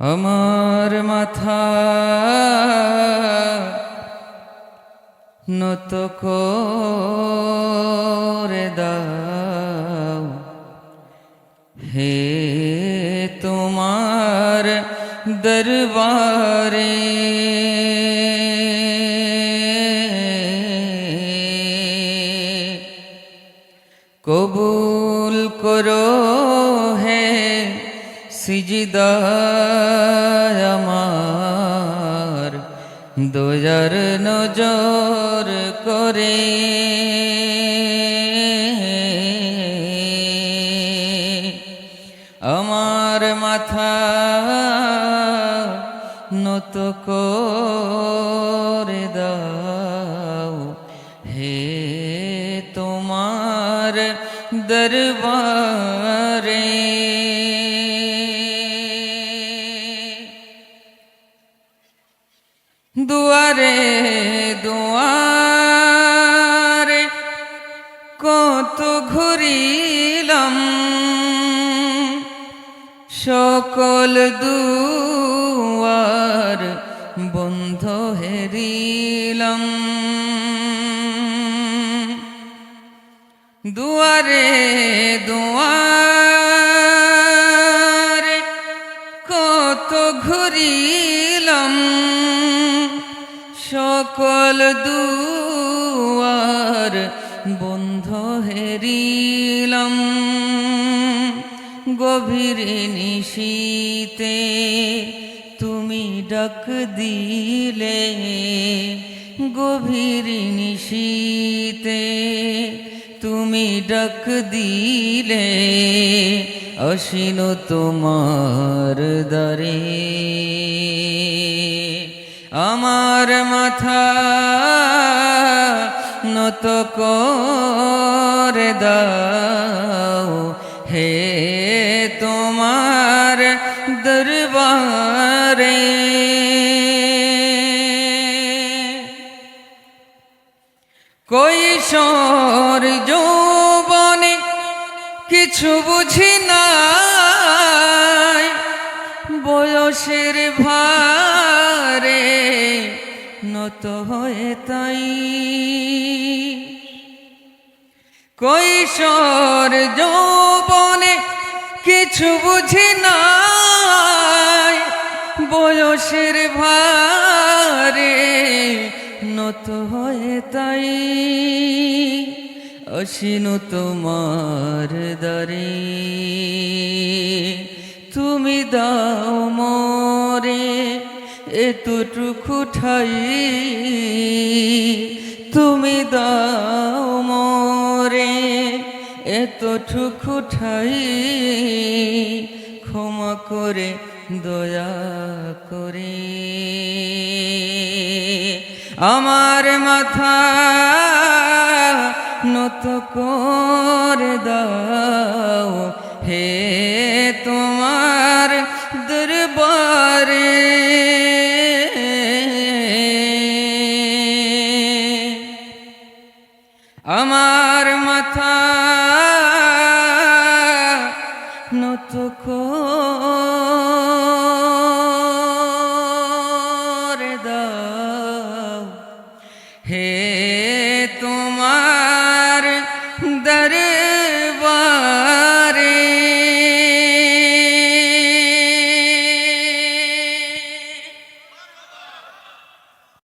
আমার মাথা নত করে দাও। হে তোমার দরবারে। কবুল করো হে সিজদা আমার দোজার নজর করে। আমার মাথা নত করে দাও। হে তোমার দরবারে দুয়ারে দুয়ারে কত ঘুরিলাম। সকল দুয়ার বন্ধ হেরিলাম। দুয়ারে দুয়ারে কত ঘুরিলাম। সকল দুয়ার বন্ধ হেরিলাম। গভীর নিশীতে তুমি ডাক দিলে, গভীর নিশীতে তুমি ডাক দিলে অসীন তোমার দরে আমার মাথা নত করে দাও। হে তোমার দরবারে। কৈশোর যৌবনে কিছু বুঝি নাই। বয়সের ভারে নত হয়ে তাই। কৈশোর যৌবনে কিছু বুঝি নাই, বয়সের ভারে নত হয়ে তাই। অসীন তোমার দারে এতটুকু ঠাই তুমি দাও মরে। এতটুকু ঠাই ক্ষমা করে, দয়া করে। আমার মাথা নত করে দাও আমার মাথা নত করে দাও। হে